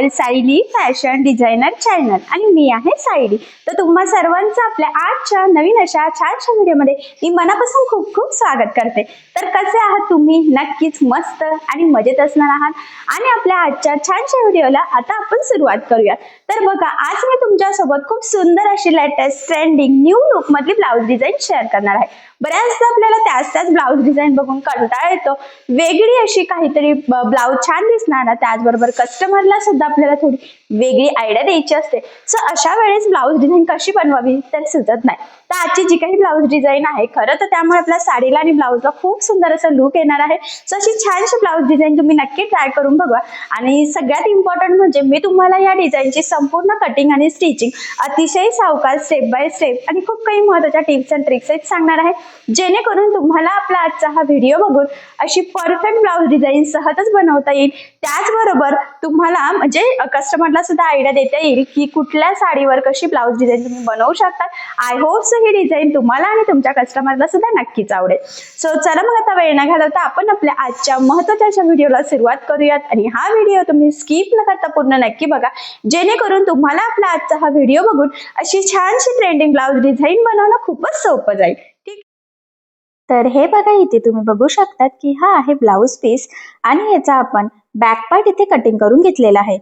Friends Sayali fashion designer channel आणि मी आहे सायली. तर तुम्हा सर्वांचं आपल्या आजच्या नवीन अशा छानशा व्हिडिओमध्ये मी मनापासून खूप खूप स्वागत करते. तर कसे आहात तुम्ही? नक्कीच मस्त आणि मजेत असणार आहात. आणि आपल्या आजच्या छानशा व्हिडिओला आता आपण सुरुवात करूया तर बघा आज मी तुमच्यासोबत खूप सुंदर अशी लेटेस्ट ट्रेंडिंग न्यू लुकमधली ब्लाऊज डिझाईन शेअर करणार आहे. बऱ्याचदा आपल्याला त्याच त्याच ब्लाऊज डिझाईन बघून कंटाळा येतो. वेगळी अशी काहीतरी ब्लाऊज छान दिसणार ना त्याचबरोबर कस्टमरला सुद्धा आपल्याला थोडी वेगळी आयडिया द्यायची असते. सो अशा वेळेस ब्लाऊज डिझाईन कशी बनवावी? तर सुचत नाही. तर आजची जी काही ब्लाऊज डिझाईन आहे खरं तर त्यामुळे आपल्या साडीला आणि ब्लाऊजला खूप सुंदर असं लुक येणार आहे. सो अशी छानशी ब्लाऊज डिझाईन तुम्ही नक्की ट्राय करून बघा. आणि सगळ्यात इम्पॉर्टंट म्हणजे मी तुम्हाला या डिझाईनची संपूर्ण कटिंग आणि स्टिचिंग अतिशय सावकाश स्टेप बाय स्टेप आणि खूप काही महत्त्वाच्या टिप्स अँड ट्रिक्स सांगणार आहे. जेणेकरून तुम्हाला आपला आजचा हा व्हिडिओ बघून अशी परफेक्ट ब्लाऊज डिझाईन सहजच बनवता येईल. त्याचबरोबर तुम्हाला म्हणजे कस्टमरला सुद्धा आयडिया देता येईल की कुठल्या साडीवर कशी ब्लाऊज डिझाईन तुम्ही बनवू शकता. आय होप सो ही डिझाईन तुम्हाला आणि तुमच्या कस्टमरला सुद्धा नक्कीच आवडेल. सो चला मग आता वेळ न घालवता आपण आपल्या आजच्या महत्त्वाच्या अशा व्हिडिओला सुरुवात करूयात. आणि हा व्हिडिओ तुम्ही स्किप न करता पूर्ण नक्की बघा. जेणेकरून तुम्हाला आपला आजचा हा व्हिडिओ बघून अशी छानशी ट्रेंडिंग ब्लाऊज डिझाईन बनवणं खूपच सोपं जाईल. ठीक? तर हे बघा इथे तुम्ही बघू शकतात की हा आहे ब्लाऊज पीस आणि याचा आपण बॅक पार्ट इथे कटिंग करून घेतलेला आहे.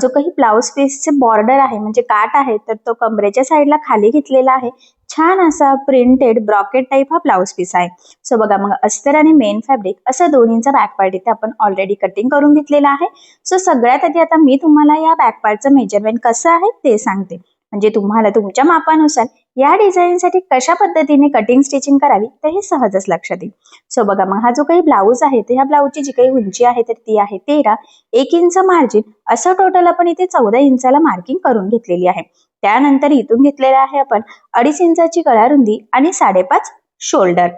जो काही ब्लाऊज पीसचे बॉर्डर आहे म्हणजे काट आहे तर तो कमरेच्या साईडला खाली घेतलेला आहे. छान असा प्रिंटेड ब्रॉकेट टाईप हा ब्लाऊज पीस आहे. सो बघा मग अस्तर आणि मेन फॅब्रिक असं दोन्हीचा बॅक पार्ट इथे आपण ऑलरेडी कटिंग करून घेतलेला आहे. सो सगळ्यात आधी आता मी तुम्हाला या बॅक पार्टचं मेजरमेंट कसं आहे ते सांगते. म्हणजे तुम्हाला तुमच्या मापानुसार या डिझाईनसाठी कशा पद्धतीने कटिंग स्टिचिंग करावी तर हे सहजच लक्षात येईल. सो बघा मग हा जो काही ब्लाऊज आहे तर ह्या ब्लाऊजची जी काही उंची आहे तर ती आहे तेरा एक इंच मार्जिन असं टोटल आपण इथे चौदा इंचाला मार्किंग करून घेतलेली आहे. त्यानंतर इथून घेतलेला आहे आपण अडीच इंचाची गळारुंदी आणि साडेपाच शोल्डर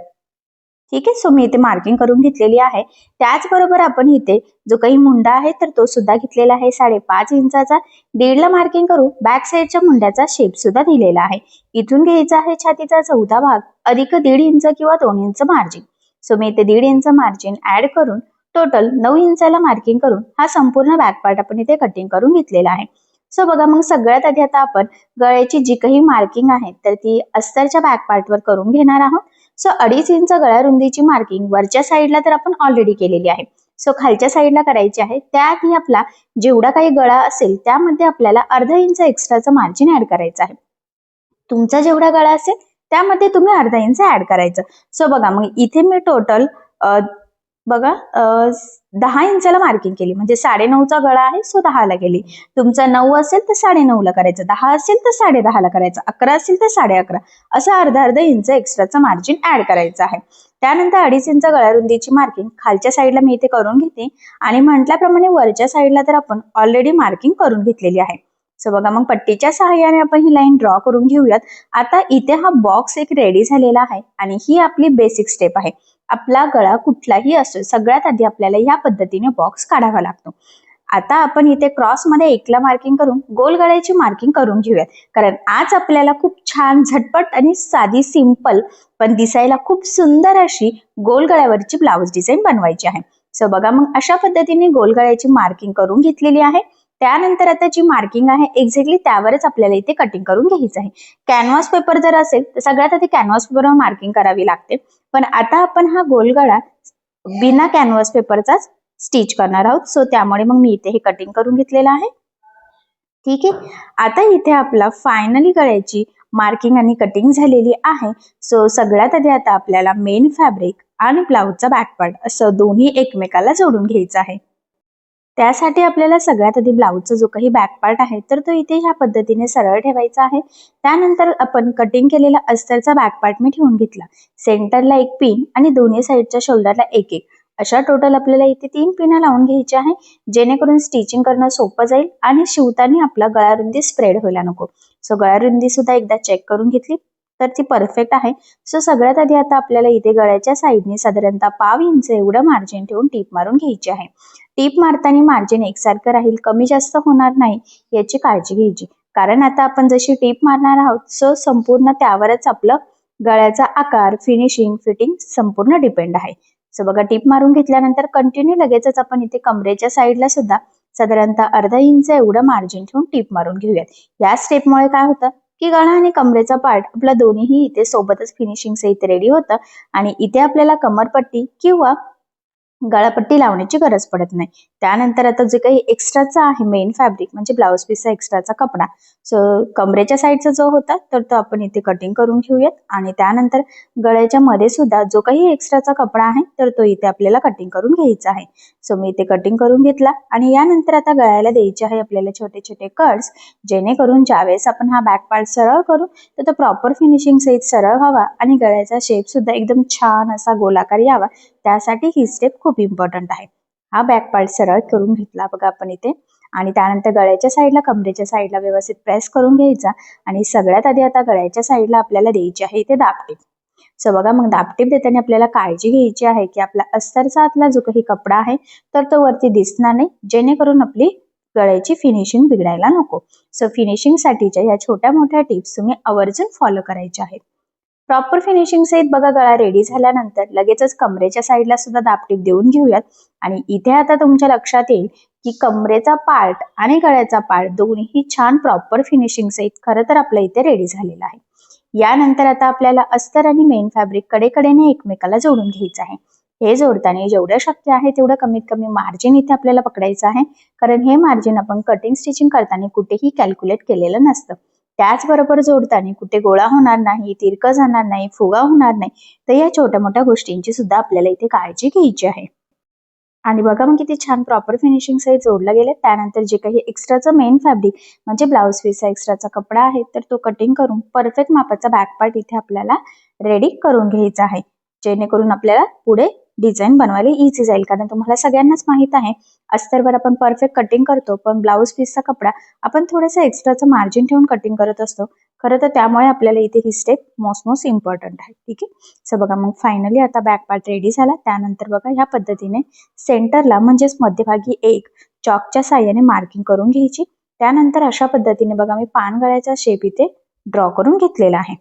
ठीक आहे? सो मी इथे मार्किंग करून घेतलेली आहे. त्याचबरोबर आपण इथे जो काही मुंडा आहे तर तो सुद्धा घेतलेला आहे. साडेपाच इंचाचा. दीडला मार्किंग करू. बॅक साईडच्या मुंड्याचा शेप सुद्धा दिलेला आहे. इथून घ्यायचा आहे छातीचा चौथा भाग. अधिक दीड इंच किंवा दोन इंच मार्जिन सो मी इथे दीड इंच मार्जिन ऍड करून टोटल नऊ इंचाला मार्किंग करून हा संपूर्ण बॅक पार्ट आपण इथे कटिंग करून घेतलेला आहे. सो बघा मग सगळ्यात आधी आता आपण गळ्याची जी काही मार्किंग आहे तर ती अस्तरच्या बॅक पार्टवर करून घेणार आहोत. सो अडीच इंच गळ्या रुंदीची मार्किंग वरच्या साईडला तर आपण ऑलरेडी केलेली आहे. सो खालच्या साईडला करायची आहे. त्याआधी आपला जेवढा काही गळा असेल त्यामध्ये आपल्याला अर्धा इंच एक्स्ट्राचं मार्जिन ऍड करायचं आहे. तुमचा जेवढा गळा असेल त्यामध्ये तुम्ही अर्धा इंच ऍड करायचं. सो बघा मग इथे मी टोटल बघा दहा इंचाला मार्किंग केली. म्हणजे साडे नऊचा गळा आहे सो दहाला गेली. तुमचा नऊ असेल तर साडे नऊला करायचं. दहा असेल तर साडे दहाला करायचं. अकरा असेल तर साडे अकरा असं अर्धा अर्धा इंच एक्स्ट्राचं मार्जिन ऍड करायचं आहे. त्यानंतर अडीच इंच गळ्यारुंदीची मार्किंग खालच्या साईडला मी इथे करून घेते. आणि म्हटल्याप्रमाणे वरच्या साईडला तर आपण ऑलरेडी मार्किंग करून घेतलेली आहे. सो बघा मग पट्टीच्या सहाय्याने आपण ही लाईन ड्रॉ करून घेऊयात. आता इथे हा बॉक्स एक रेडी झालेला आहे. आणि ही आपली बेसिक स्टेप आहे. आपला गळा कुठलाही असो सगळ्यात आधी आपल्याला या पद्धतीने बॉक्स काढावा लागतो. आता आपण इथे क्रॉसमध्ये एकला मार्किंग करून गोल गळ्याची मार्किंग करून घेऊयात. कारण आज आपल्याला खूप छान झटपट आणि साधी सिंपल पण दिसायला खूप सुंदर अशी गोल गळ्यावरची ब्लाऊज डिझाईन बनवायची आहे. सो बघा मग अशा पद्धतीने गोल गळ्याची मार्किंग करून घेतलेली आहे. त्यानंतर आता जी मार्किंग आहे एक्झॅक्टली त्यावरच आपल्याला इथे कटिंग करून घ्यायचं आहे. कॅनव्हास पेपर जर असेल तर सगळ्यात आधी कॅनव्हास पेपरवर मार्किंग करावी लागते. पण आता आपण हा गोलगळा बिना कॅनव्हास पेपरचाच स्टिच करणार आहोत. सो त्यामुळे मग मी इथे हे कटिंग करून घेतलेलं आहे. ठीक आहे? आता इथे आपला फायनली गळ्याची मार्किंग आणि कटिंग झालेली आहे. सो सगळ्यात आधी आता आपल्याला मेन फॅब्रिक आणि ब्लाऊजचा बॅकपार्ट असं दोन्ही एकमेकाला जोडून घ्यायचं आहे. त्यासाठी आपल्याला सगळ्यात आधी ब्लाऊजचा जो काही बॅक पार्ट आहे तर तो इथे ह्या पद्धतीने सरळ ठेवायचा आहे. त्यानंतर आपण कटिंग केलेला अस्तरचा बॅक पार्ट मी ठेवून घेतला. सेंटरला एक पिन आणि दोन्ही साईडच्या शोल्डरला एक एक. अशा टोटल आपल्याला इथे तीन पिना लावून घ्यायची आहे जेणेकरून स्टिचिंग करणं सोपं जाईल आणि शिवताना आपला गळारुंदी स्प्रेड व्हायला नको. सो गळारुंदी सुद्धा एकदा चेक करून घेतली तर ती परफेक्ट आहे. सो सगळ्यात आधी आता आपल्याला इथे गळ्याच्या साईडने साधारणतः पाव इंच एवढं मार्जिन ठेवून टीप मारून घ्यायची आहे. टीप मारताना मार्जिन एकसारखं राहील कमी जास्त होणार नाही याची काळजी घ्यायची. कारण आता आपण जशी टीप मारणार आहोत सो संपूर्ण त्यावरच आपलं गळ्याचा आकार फिनिशिंग फिटिंग संपूर्ण डिपेंड आहे. सो बघा टीप मारून घेतल्यानंतर कंटिन्यू लगेचच आपण इथे कमरेच्या साईडला सुद्धा साधारणतः अर्धा इंच एवढं मार्जिन ठेवून टीप मारून घेऊयात. या स्टेपमुळे काय होतं की गळा आणि कमरेचा पार्ट आपला दोन्हीही इथे सोबतच फिनिशिंग सहित रेडी होतं आणि इथे आपल्याला कमरपट्टी किंवा गळापट्टी लावण्याची गरज पडत नाही. त्यानंतर आता जे काही एक्स्ट्राचा आहे मेन फॅब्रिक म्हणजे ब्लाऊज पीसचा एक्स्ट्राचा कपडा. सो कमरेच्या साईडचा जो होता तर तो आपण इथे कटिंग करून घेऊयात. आणि त्यानंतर गळ्याच्या मध्ये सुद्धा जो काही एक्स्ट्राचा कपडा आहे तर तो इथे आपल्याला कटिंग करून घ्यायचा आहे. सो मी इथे कटिंग करून घेतला. आणि यानंतर आता गळ्याला द्यायचे आहे आपल्याला छोटे छोटे कट्स जेणेकरून ज्यावेळेस आपण हा बॅक पार्ट सरळ करू तर तो प्रॉपर फिनिशिंग सहित सरळ व्हावा आणि गळ्याचा शेप सुद्धा एकदम छान असा गोलाकार यावा. त्यासाठी ही स्टेप खूप इम्पॉर्टंट आहे. हा बॅक पार्ट सरळ करून घेतला बघा आपण इथे. आणि त्यानंतर गळ्याच्या साईडला कमरेच्या साईडला व्यवस्थित प्रेस करून घ्यायचा. आणि सगळ्यात आधी आता गळ्याच्या साईडला आपल्याला द्यायची आहे इथे दापटीप सो बघा मग दापटीप देताना आपल्याला काळजी घ्यायची आहे की आपला अस्तरचा आतला जो काही कपडा आहे तर तो वरती दिसणार नाही. जेणेकरून आपली गळ्याची फिनिशिंग बिघडायला नको. सो फिनिशिंग साठीच्या या छोट्या मोठ्या टिप्स तुम्ही आवर्जून फॉलो करायच्या आहेत. प्रॉपर फिनिशिंग सहित बघा गळा रेडी झाल्यानंतर लगेचच कमरेच्या साईडला सुद्धा दापटीप देऊन घेऊयात. आणि इथे आता तुमच्या लक्षात येईल की कमरेचा पार्ट आणि गळ्याचा पार्ट दोन्ही छान प्रॉपर फिनिशिंग सहित खरं तर आपल्या इथे रेडी झालेला आहे. यानंतर आता आपल्याला अस्तर आणि मेन फॅब्रिक कडेकडेने एकमेकाला जोडून घ्यायचं आहे. हे जोडताना जेवढं शक्य आहे तेवढं कमीत कमी मार्जिन इथे आपल्याला पकडायचं आहे. कारण हे मार्जिन आपण कटिंग स्टिचिंग करताना कुठेही कॅल्क्युलेट केलेलं नसतं. त्याचबरोबर जोडताना कुठे गोळा होणार नाही तिरकस जाणार नाही फुगा होणार नाही तर या छोट्या मोठ्या गोष्टींची सुद्धा आपल्याला इथे काळजी घ्यायची आहे. आणि बघा मग किती छान प्रॉपर फिनिशिंग सहित जोडलं गेलं. त्यानंतर जे काही एक्स्ट्राचं मेन फॅब्रिक म्हणजे ब्लाऊज पीसचा एक्स्ट्राचा कपडा आहे तर तो कटिंग करून परफेक्ट मापाचा बॅक पार्ट इथे आपल्याला रेडी करून घ्यायचा आहे. जेणेकरून आपल्याला पुढे डिझाईन बनवायला इझी जाईल. कारण तुम्हाला सगळ्यांनाच माहीत आहे अस्तरवर आपण परफेक्ट कटिंग करतो पण ब्लाऊज पीसचा कपडा आपण थोडंसं एक्स्ट्राचं मार्जिन ठेवून कटिंग करत असतो. खरं तर त्यामुळे आपल्याला इथे ही स्टेप मोस्ट मोस्ट इम्पॉर्टंट आहे. ठीक आहे? सो बघा मग फायनली आता बॅक पार्ट रेडी झाला. त्यानंतर बघा ह्या पद्धतीने सेंटरला म्हणजेच मध्यभागी एक चॉकच्या साह्याने मार्किंग करून घ्यायची. त्यानंतर अशा पद्धतीने बघा मी पान गळ्याचा शेप इथे ड्रॉ करून घेतलेला आहे.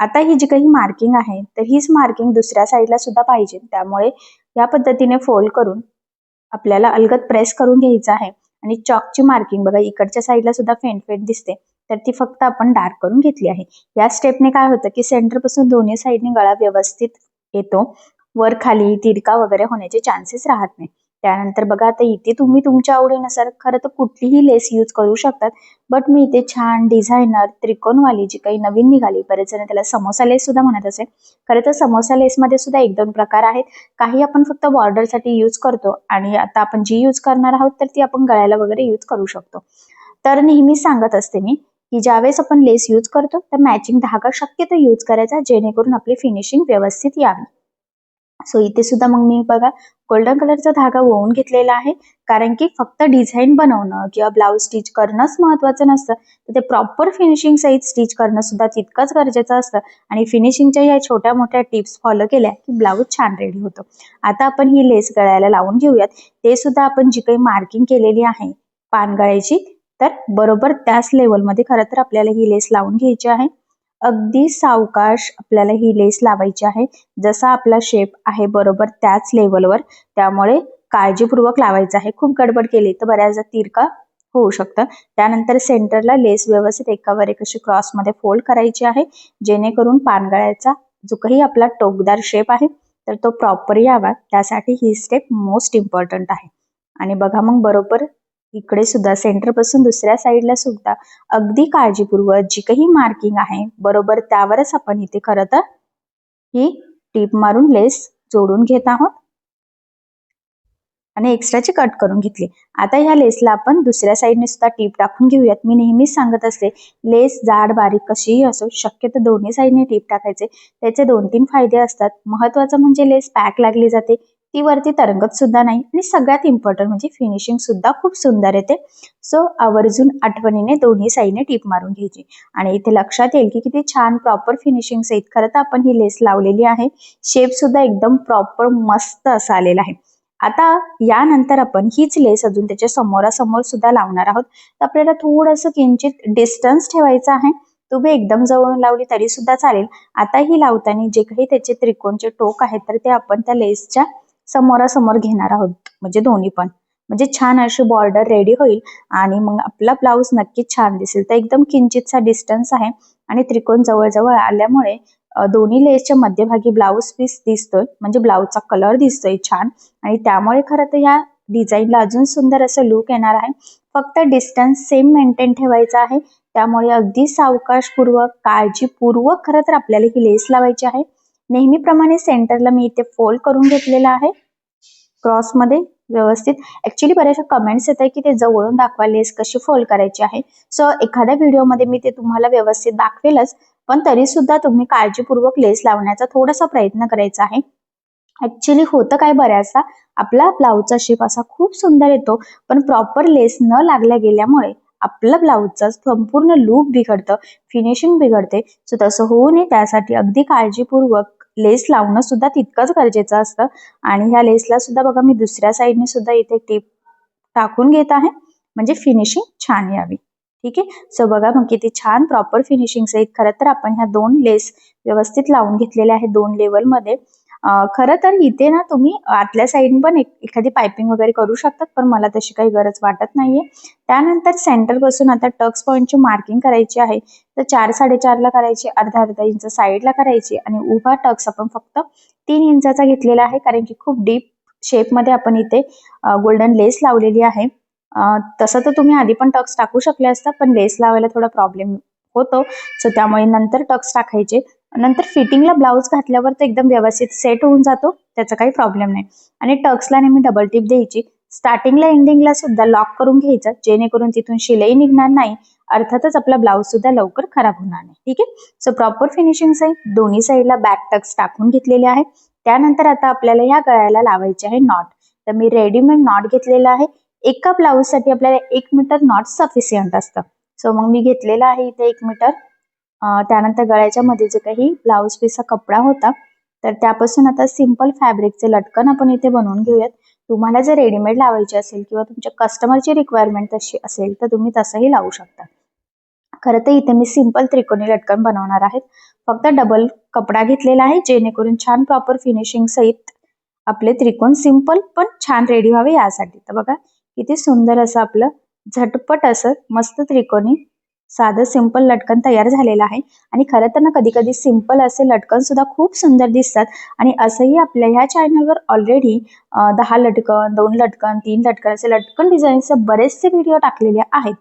आता ही जी काही मार्किंग आहे तर हीच मार्किंग दुसऱ्या साईडला सुद्धा पाहिजे. त्यामुळे या पद्धतीने फोल्ड करून आपल्याला अलगद प्रेस करून घ्यायचं आहे. आणि चॉकची मार्किंग बघा इकडच्या साईडला सुद्धा फेंट फेंट दिसते. तर ती फक्त आपण डार्क करून घेतली आहे. या स्टेपने काय होतं की सेंटरपासून दोन्ही साईडने गळा व्यवस्थित येतो. वर खाली तिरका वगैरे होण्याचे चान्सेस राहत नाही. त्यानंतर बघा आता इथे तुम्ही तुमच्या आवडीनुसार खरं तर कुठलीही लेस यूज करू शकतात. बट मी इथे छान डिझायनर त्रिकोणवाली जी काही नवीन निघाली बरेच जण त्याला समोसा लेस सुद्धा म्हणत असेल खरं तर समोसा लेसमध्ये सुद्धा एक दोन प्रकार आहेत. काही आपण फक्त बॉर्डरसाठी यूज करतो आणि आता आपण जी यूज करणार आहोत तर ती आपण गळ्याला वगैरे यूज करू शकतो. तर नेहमी सांगत असते मी की ज्यावेळेस आपण लेस यूज करतो तर मॅचिंग धागा शक्यतो यूज करायचा जेणेकरून आपली फिनिशिंग व्यवस्थित यावी. सो इथे सुद्धा मग मी बघा गोल्डन कलरचा धागा ओवून घेतलेला आहे. कारण की फक्त डिझाईन बनवणं किंवा ब्लाऊज स्टिच करणंच महत्वाचं नसतं. तर ते प्रॉपर फिनिशिंग सहित स्टिच करणं सुद्धा तितकंच गरजेचं असतं. आणि फिनिशिंगच्या या छोट्या मोठ्या टिप्स फॉलो केल्या की ब्लाऊज छान रेडी होतो. आता आपण ही लेस गळ्याला लावून घेऊयात. ते सुद्धा आपण जी काही मार्किंग केलेली आहे पानगळ्याची तर बरोबर त्याच लेवलमध्ये खरं तर आपल्याला ही लेस लावून घ्यायची आहे. अगदी सावकाश आपल्याला ही लेस लावायची आहे. जसा आपला शेप आहे बरोबर त्याच लेवलवर त्यामुळे काळजीपूर्वक लावायचं आहे. खूप गडबड केली तर बऱ्याचदा तिरका होऊ शकतं. त्यानंतर सेंटरला लेस व्यवस्थित एकावर एक अशी क्रॉसमध्ये फोल्ड करायची आहे. जेणेकरून पानगळ्याचा जो काही आपला टोकदार शेप आहे तर तो प्रॉपर यावा. त्यासाठी ही स्टेप मोस्ट इम्पॉर्टंट आहे. आणि बघा मग बरोबर इकडे सुद्धा सेंटरपासून दुसऱ्या साईडला सुद्धा अगदी काळजीपूर्वक जी काही मार्किंग आहे बरोबर त्यावरच आपण इथे खरं तर ही टीप मारून लेस जोडून घेत आहोत. आणि एक्स्ट्राची कट करून घेतली. आता ह्या लेसला आपण दुसऱ्या साईडने सुद्धा टीप टाकून घेऊयात. मी नेहमीच सांगत असते लेस जाड बारीक कशीही असो शक्यतो दोन्ही साईडने टीप टाकायचे. त्याचे दोन तीन फायदे असतात. महत्वाचं म्हणजे लेस पॅक लागली जाते. ती वरती तरंगत सुद्धा नाही आणि सगळ्यात इम्पॉर्टंट म्हणजे फिनिशिंग सुद्धा खूप सुंदर येते. सो आवर्जून आठवणीने दोन्ही साईडने टीप मारून घ्यायची. आणि इथे लक्षात येईल की किती छान प्रॉपर फिनिशिंग सहित खरं तर आपण ही लेस लावलेली आहे. शेप सुद्धा एकदम प्रॉपर मस्त असा आलेला आहे. आता यानंतर आपण हीच लेस अजून त्याच्या समोरासमोर सुद्धा लावणार आहोत. तर आपल्याला थोडंसं किंचित डिस्टन्स ठेवायचं आहे. तुम्ही एकदम जवळून लावली तरी सुद्धा चालेल. आता ही लावताना जे काही त्याचे त्रिकोणचे टोक आहेत तर ते आपण त्या लेसच्या समोरासमोर घेणार आहोत. म्हणजे दोन्ही पण. म्हणजे छान अशी बॉर्डर रेडी होईल आणि मग आपला ब्लाऊज नक्कीच छान दिसेल. तर एकदम किंचितचा डिस्टन्स आहे आणि त्रिकोण जवळ आल्यामुळे दोन्ही लेसच्या मध्यभागी ब्लाऊज पीस दिसतोय. म्हणजे ब्लाऊजचा कलर दिसतोय छान. आणि त्यामुळे खरं तर या डिझाईनला अजून सुंदर असं लुक येणार आहे. फक्त डिस्टन्स सेम मेंटेन ठेवायचा आहे. त्यामुळे अगदी सावकाशपूर्वक काळजीपूर्वक खरं तर आपल्याला ही लेस लावायची आहे. नेहमीप्रमाणे सेंटरला मी इथे फोल्ड करून घेतलेला आहे. क्रॉसमध्ये व्यवस्थित. ऍक्च्युली बऱ्याचशा कमेंट्स येत आहे की ते जवळून दाखवा लेस कशी फोल्ड करायची आहे. सो एखाद्या व्हिडिओमध्ये मी ते तुम्हाला व्यवस्थित दाखवेलच पण तरी सुद्धा तुम्ही काळजीपूर्वक लेस लावण्याचा थोडासा प्रयत्न करायचा आहे. ऍक्च्युली होतं काय बऱ्याचदा? आपला ब्लाऊजचा शेप असा खूप सुंदर येतो पण प्रॉपर लेस न लागल्या गेल्यामुळे आपलं ब्लाऊजचा संपूर्ण लूक बिघडतं फिनिशिंग बिघडते. सो तसं होऊ नये. त्यासाठी अगदी काळजीपूर्वक लेस लावणं सुद्धा तितकंच गरजेचं असतं. आणि ह्या लेसला सुद्धा बघा मी दुसऱ्या साईडने सुद्धा इथे टिप टाकून घेत आहे. म्हणजे फिनिशिंग छान यावी. ठीक आहे? सो बघा मग किती छान प्रॉपर फिनिशिंग सहित. खरं तर आपण ह्या दोन लेस व्यवस्थित लावून घेतलेल्या आहेत दोन लेवलमध्ये खरं तर इथे ना तुम्ही आतल्या साईड पण एक, एखादी पायपिंग वगैरे करू शकतात पण मला तशी काही गरज वाटत नाहीये. त्यानंतर सेंटरपासून आता टक्स पॉईंटची मार्किंग करायची आहे. तर चार साडेचारला करायची अर्धा अर्धा इंच साईडला करायची आणि उभा टक्स आपण फक्त तीन इंचाचा घेतलेला आहे कारण की खूप डीप शेपमध्ये आपण इथे गोल्डन लेस लावलेली आहे. तसं तर तुम्ही आधी पण टक्स टाकू शकले असता पण लेस लावायला थोडा प्रॉब्लेम होतो. सो त्यामुळे नंतर टक्स टाकायचे. नंतर फिटिंगला ब्लाऊज घातल्यावर तो एकदम व्यवस्थित सेट होऊन जातो त्याचा काही प्रॉब्लेम नाही. आणि टक्सला नेहमी डबल टिप द्यायची. स्टार्टिंगला एंडिंगला सुद्धा लॉक करून घ्यायचं जेणेकरून तिथून शिलाई निघणार नाही. अर्थातच आपला ब्लाऊज सुद्धा लवकर खराब होणार नाही. ठीक आहे? सो प्रॉपर फिनिशिंग साईड दोन्ही साईडला बॅक टक्स टाकून घेतलेले आहे त्यानंतर आता आपल्याला या गळ्याला लावायचे आहे नॉट तर मी रेडीमेड नॉट घेतलेला आहे. एका ब्लाऊजसाठी आपल्याला एक मीटर नॉट सफिशियंट असतं. सो मग मी घेतलेला आहे इथे एक मीटर त्यानंतर गळ्याच्या मध्ये जे काही ब्लाऊज पीसचा कपडा होता तर त्यापासून आता सिंपल फॅब्रिकचे लटकन आपण इथे बनवून घेऊयात. तुम्हाला जर रेडीमेड लावायचे असेल किंवा तुमच्या कस्टमरची रिक्वायरमेंट तशी असेल तर तुम्ही तसंही लावू शकता. खरं तर इथे मी सिंपल त्रिकोणी लटकन बनवणार आहेत फक्त डबल कपडा घेतलेला आहे जेणेकरून छान प्रॉपर फिनिशिंग सहित आपले त्रिकोण सिंपल पण छान रेडी व्हावे यासाठी. तर बघा किती सुंदर असं आपलं झटपट असं मस्त त्रिकोणी साधं सिंपल लटकन तयार झालेलं आहे. आणि खरं तर ना कधी कधी सिंपल असे लटकन सुद्धा खूप सुंदर दिसतात. आणि असंही आपल्या ह्या चॅनलवर ऑलरेडी दहा लटकन दोन लटकन तीन लटकन असे लटकन डिझाईनचे बरेचसे व्हिडिओ टाकलेले आहेत.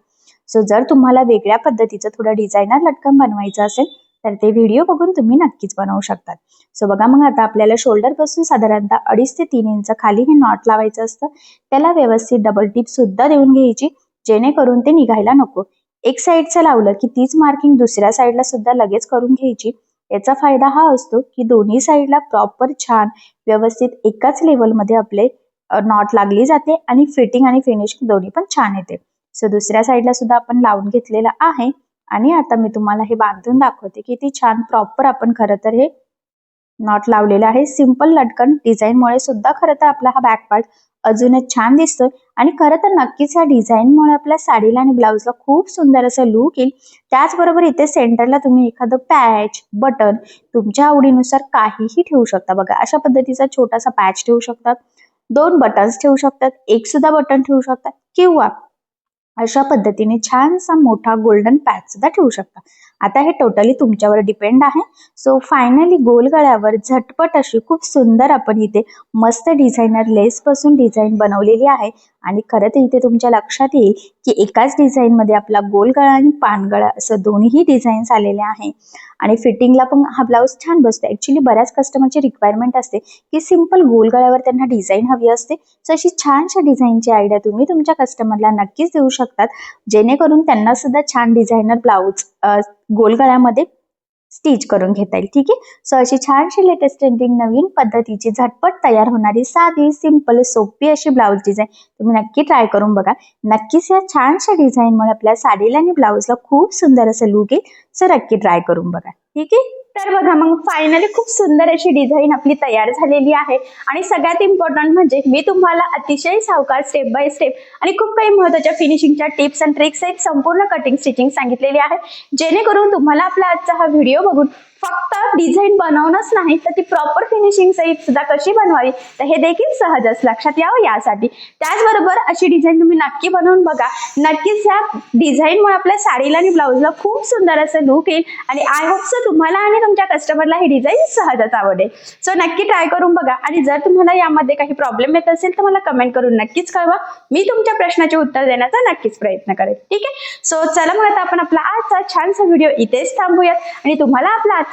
सो जर तुम्हाला वेगळ्या पद्धतीचं थोडं डिझायनर लटकन बनवायचं असेल तर ते व्हिडिओ बघून तुम्ही नक्कीच बनवू शकतात. सो बघा मग आता आपल्याला शोल्डरपासून साधारणतः अडीच ते तीन इंच खाली हे नॉट लावायचं असतं. त्याला व्यवस्थित डबल टिप सुद्धा देऊन घ्यायची जेणेकरून ते निघायला नको. एक साईडचं लावलं की तीच मार्किंग दुसऱ्या साईडला सुद्धा लगेच करून घ्यायची. याचा फायदा हा असतो की दोन्ही साईडला प्रॉपर छान व्यवस्थित एकाच लेवलमध्ये आपले नॉट लागली जाते आणि फिटिंग आणि फिनिशिंग दोन्ही पण छान येते. सो दुसऱ्या साईडला सुद्धा आपण लावून घेतलेलं आहे आणि आता मी तुम्हाला हे बांधून दाखवते की ती छान प्रॉपर आपण खरं तर हे नॉट लावलेलं आहे. सिंपल लटकन डिझाईनमुळे सुद्धा खरं तर आपला हा बॅक पार्ट अजूनच छान दिसतोय. आणि खरं तर नक्कीच ह्या डिझाईनमुळे आपल्या साडीला आणि ब्लाऊजला खूप सुंदर असं लुक येईल. त्याचबरोबर इथे सेंटरला तुम्ही एखादं पॅच बटन तुमच्या आवडीनुसार काहीही ठेवू शकता. बघा अशा पद्धतीचा छोटासा पॅच ठेवू शकतात. दोन बटन्स ठेवू शकतात. एक सुद्धा बटन ठेवू शकतात. किंवा अशा पद्धतीने छानसा मोठा गोल्डन पॅच सुद्धा ठेवू शकता. आता हे टोटली तुमच्यावर डिपेंड आहे. सो फायनली गोल गळ्यावर झटपट अशी खूप सुंदर आपण इथे मस्त डिझायनर लेस पासून डिझाईन बनवलेली आहे. आणि खरं तर इथे तुमच्या लक्षात येईल की एकाच डिझाईन मध्ये आपला गोल गळा आणि पानगळा असं दोन्ही डिझाईन्स आलेले आहे. आणि फिटिंगला पण हा ब्लाऊज छान बसतो ऍक्च्युली बऱ्याच कस्टमरची रिक्वायरमेंट असते की सिंपल गोल गळ्यावर त्यांना डिझाईन हवी असते. सो अशी छानशा डिझाईनची आयडिया तुम्ही तुमच्या कस्टमरला नक्कीच देऊ शकतात. जेणेकरून त्यांना सुद्धा छान डिझायनर ब्लाऊज गोल गळ्यामध्ये स्टिच करून घेता येईल. ठीक आहे? सो अशी छानशी लेटेस्ट ट्रेंडिंग नवीन पद्धतीची झटपट तयार होणारी साधी सिंपल सोपी अशी ब्लाऊज डिझाईन तुम्ही नक्की ट्राय करून बघा. नक्कीच या छानशा डिझाईनमुळे आपल्या साडीला आणि ब्लाऊजला खूप सुंदर असं लुक येईल. सो नक्की ट्राय करून बघा. ठीक आहे? तर बघा मग फायनली खूप सुंदर अशी डिझाईन आपली तयार झालेली आहे. आणि सगळ्यात इम्पॉर्टंट म्हणजे मी तुम्हाला अतिशय सावकार स्टेप बाय स्टेप आणि खूप काही महत्त्वाच्या फिनिशिंगच्या टिप्स अँड ट्रिक्स आहेत संपूर्ण कटिंग स्टिचिंग सांगितलेली आहे. जेणेकरून तुम्हाला आपला आजचा हा व्हिडिओ बघून फक्त डिझाईन बनवणंच नाही तर ती प्रॉपर फिनिशिंग सहित सुद्धा कशी बनवावी? तर हे देखील सहजच लक्षात यावं यासाठी. त्याचबरोबर अशी डिझाईन तुम्ही नक्की बनवून बघा. नक्कीच ह्या डिझाईनमुळे आपल्या साडीला आणि ब्लाऊजला खूप सुंदर असं लुक येईल आणि आय होप सो तुम्हाला आणि तुमच्या कस्टमरला ही डिझाईन सहजच आवडेल. सो नक्की ट्राय करून बघा. आणि जर तुम्हाला यामध्ये काही प्रॉब्लेम येत असेल तर मला कमेंट करून नक्कीच कळवा. मी तुमच्या प्रश्नाचे उत्तर देण्याचा नक्कीच प्रयत्न करेन. ठीक आहे? सो चला मग आता आपण आपला आजचा छानसा व्हिडिओ इथेच थांबूयात. आणि तुम्हाला आपला आजचा